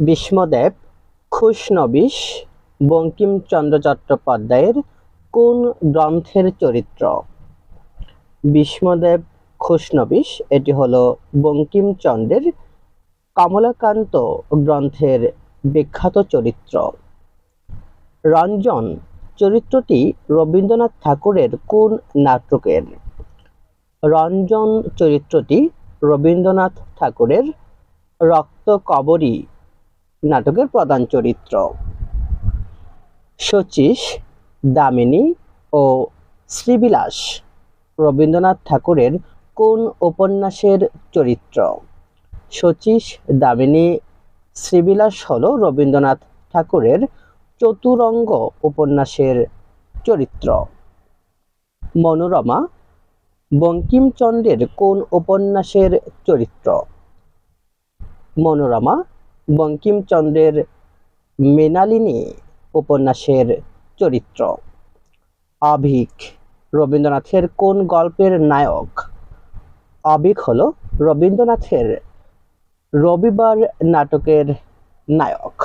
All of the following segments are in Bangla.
ভীষ্মদেব খুশনবিশ, বঙ্কিমচন্দ্র চট্টোপাধ্যায়ের কোন গ্রন্থের চরিত্র? ভীষ্মদেব খুশনবিশ, এটি হলো বঙ্কিমচন্দ্রের কমলাকান্ত গ্রন্থের বিখ্যাত চরিত্র। রঞ্জন, চরিত্রটি রবীন্দ্রনাথ ঠাকুরের কোন নাটকের? রঞ্জন চরিত্রটি রবীন্দ্রনাথ ঠাকুরের রক্তকবরী নাটকের প্রধান চরিত্র। শচীশ, দামিনী ও শ্রীবিলাস রবীন্দ্রনাথ ঠাকুরের কোন উপন্যাসের চরিত্র? শচীশ, দামিনী, শ্রীবিলাস হল রবীন্দ্রনাথ ঠাকুরের চতুরঙ্গ উপন্যাসের চরিত্র। মনোরমা, বঙ্কিমচন্দ্রের কোন উপন্যাসের চরিত্র? মনোরমা বঙ্কিমচন্দ্রের মৃণালিনী উপন্যাসের চরিত্র। অভিক রবীন্দ্রনাথের কোন গল্পের নায়ক? অভিক হল রবীন্দ্রনাথের রবিবার নাটকের নায়ক।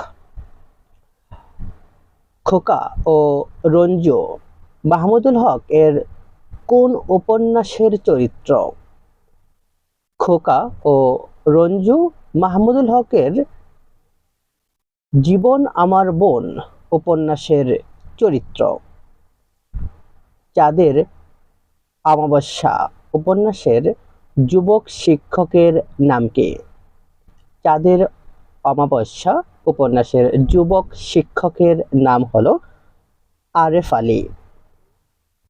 খোকা ও রঞ্জু মাহমুদুল হক এর কোন উপন্যাসের চরিত্র? খোকা ও রঞ্জু মাহমুদুল হকের জীবন আমার বোন, উপন্যাসের চরিত্র। চাঁদের আমাবস্যা উপন্যাসের যুবক শিক্ষকের নাম কি? চাঁদের অমাবস্যা, উপন্যাসের যুবক শিক্ষকের নাম হলো আরেফ আলী।